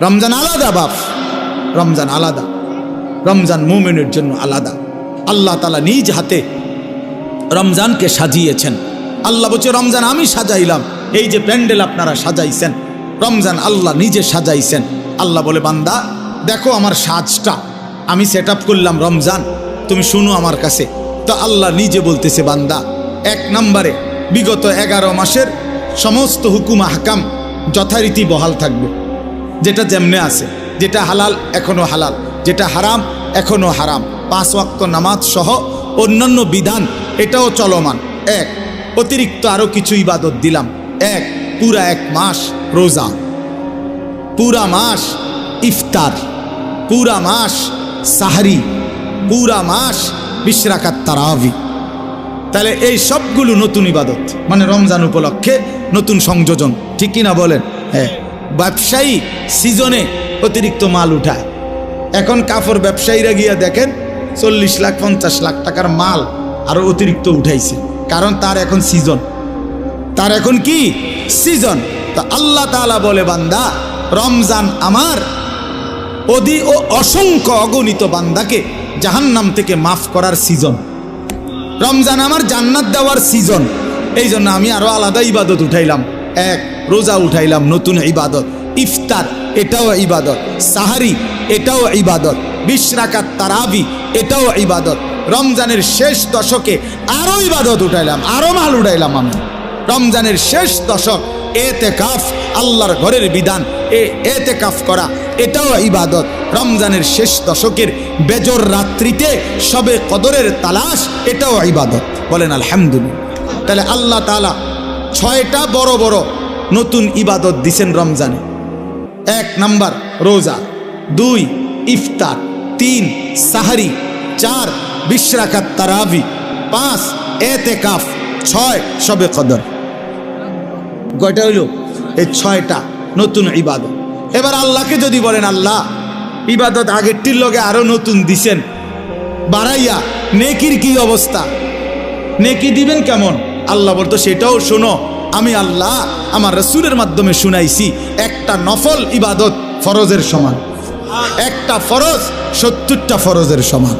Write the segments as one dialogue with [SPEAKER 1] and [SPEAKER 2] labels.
[SPEAKER 1] রমজান আলাদা বাপ। রমজান আলাদা। রমজান মুমিনের জন্য আলাদা। আল্লাহ তালা নিজ হাতে রমজানকে সাজিয়েছেন। আল্লাহ বলছে, রমজান আমি সাজাইলাম। এই যে প্যান্ডেল আপনারা সাজাইছেন, রমজান আল্লাহ নিজে সাজাইছেন। আল্লাহ বলে, বান্দা, দেখো আমার সাজটা। আমি সেট করলাম রমজান। তুমি শুনো আমার কাছে। তো আল্লাহ নিজে বলতেছে, বান্দা, এক নম্বরে বিগত এগারো মাসের সমস্ত হুকুম হাকাম যথারীতি বহাল থাকবে। যেটা যেমনে আছে, যেটা হালাল এখনও হালাল, যেটা হারাম এখনও হারাম। পাঁচ ওয়াক্ত নামাজ সহ অন্যান্য বিধান, এটাও চলমান। এক, অতিরিক্ত আরও কিছু ইবাদত দিলাম। এক, পুরা এক মাস রোজা। পুরা মাস ইফতার। পুরা মাস সাহারি। পুরা মাস বিশ্রাকাত তারাবি। তাহলে এই সবগুলো নতুন ইবাদত মানে রমজান উপলক্ষে নতুন সংযোজন, ঠিক কিনা বলেন? হ্যাঁ। ব্যবসায়ী সিজনে অতিরিক্ত মাল উঠায়। এখন কাপড় ব্যবসায়ীরা গিয়া দেখেন চল্লিশ লাখ, পঞ্চাশ লাখ টাকার মাল আরও অতিরিক্ত উঠাইছে। কারণ তার এখন সিজন। তার এখন কি? সিজন। তা আল্লাহ তাআলা বলে, বান্দা, রমজান আমার। অধি ও অসংখ্য অগণিত বান্দাকে জাহান্নাম থেকে মাফ করার সিজন। রমজান আমার জান্নাত দেওয়ার সিজন। এই জন্য আমি আরও আলাদা ইবাদত উঠাইলাম। এক রোজা উঠাইলাম নতুন ইবাদত। ইফতার, এটাও ইবাদত। সাহারি, এটাও ইবাদত। বিশ্রাকাত তারাবি, এটাও ইবাদত। রমজানের শেষ দশকে আরও ইবাদত উঠাইলাম, আরও মাল উঠাইলাম আমি। রমজানের শেষ দশক এতে কাফ আল্লাহর ঘরের বিধান, এ এতে কাফ করা, এটাও ইবাদত। রমজানের শেষ দশকের বেজর রাত্রিতে সবে কদরের তালাশ, এটাও ইবাদত। বলেন আলহামদুলিল্লাহ। তাহলে আল্লাহ তালা ছয়টা বড় বড় নতুন ইবাদত দিছেন রমজানে। এক নাম্বার, রোজা। দুই, ইফতার। তিন, সাহারি। চার, বিশ্রাকাত তারাবি। পাঁচ এতে কাফ ছয় সবে কদর। কয়টা হইল? এই ছয়টা নতুন ইবাদত। এবার আল্লাহকে যদি বলেন, আল্লাহ, ইবাদত আগেরটির লগে আরও নতুন দিছেন। বাড়াইয়া, নেকির কি অবস্থা? নেকি দিবেন কেমন? আল্লাহ বলতো, সেটাও শোনো আমি আল্লাহ আমার রসুলের মাধ্যমে শুনাইছি, একটা নফল ইবাদত ফরজের সমান। একটা ফরজ সত্তরটা ফরজের সমান।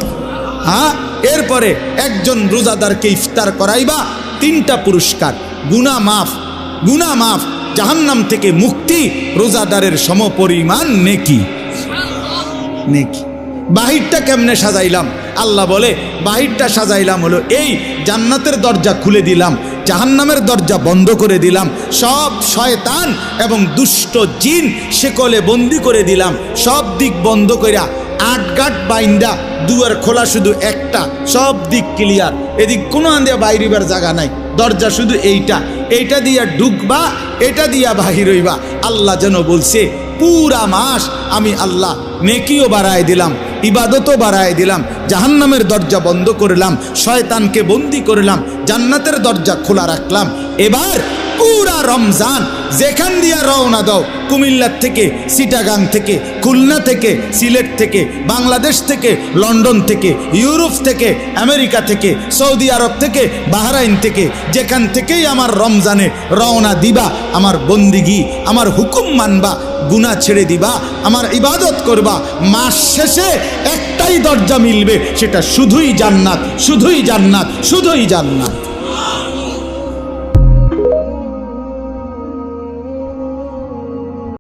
[SPEAKER 1] হ্যাঁ? এরপরে একজন রোজাদারকে ইফতার করাইবা, তিনটা পুরস্কার। গুনা মাফ গুনা মাফ, জাহান্নাম থেকে মুক্তি, রোজাদারের সমপরিমাণ নেকি। নেকি। বাহিরটা কেমনে সাজাইলাম? আল্লাহ বলে, বাহিরটা সাজাইলাম হলো এই, জান্নাতের দরজা খুলে দিলাম জাহান্নামের দরজা বন্ধ করে দিলাম। সব শয়তান এবং দুষ্ট জিন সেকলে বন্দি করে দিলাম। সব দিক বন্ধ কইরা আট গাট বাইন্দা, দুয়ার খোলা শুধু একটা, সব দিক ক্লিয়ার এদিক কোনো আন্দিয়া বাইরিবার জায়গা নাই। দরজা শুধু এইটা। এইটা দিয়া ঢুকবা, এটা দিয়া বাহির হইবা। আল্লাহ যেন বলছে, পুরা মাস আমি আল্লাহ নেকিও বাড়ায় দিলাম। ইবাদতও বাড়ায় দিলাম, জাহান্নামের দরজা বন্ধ করলাম, শয়তানকে বন্দি করলাম, জান্নাতের দরজা খোলা রাখলাম। এবার পুরা রমজান যেখান দিয়া রওনা দাও, কুমিল্লার থেকে সিটাগাং থেকে, খুলনা থেকে, সিলেট থেকে, বাংলাদেশ থেকে, লন্ডন থেকে, ইউরোপ থেকে, আমেরিকা থেকে, সৌদি আরব থেকে, বাহরাইন থেকে, যেখান থেকেই আমার রমজানে রওনা দিবা, আমার বন্দিগি, আমার হুকুম মানবা গুনা ছেড়ে দিবা, আমার ইবাদত করবা, মাস শেষে একটাই দরজা মিলবে, সেটা শুধুই জান্নাত শুধুই জান্নাত শুধুই জান্নাত।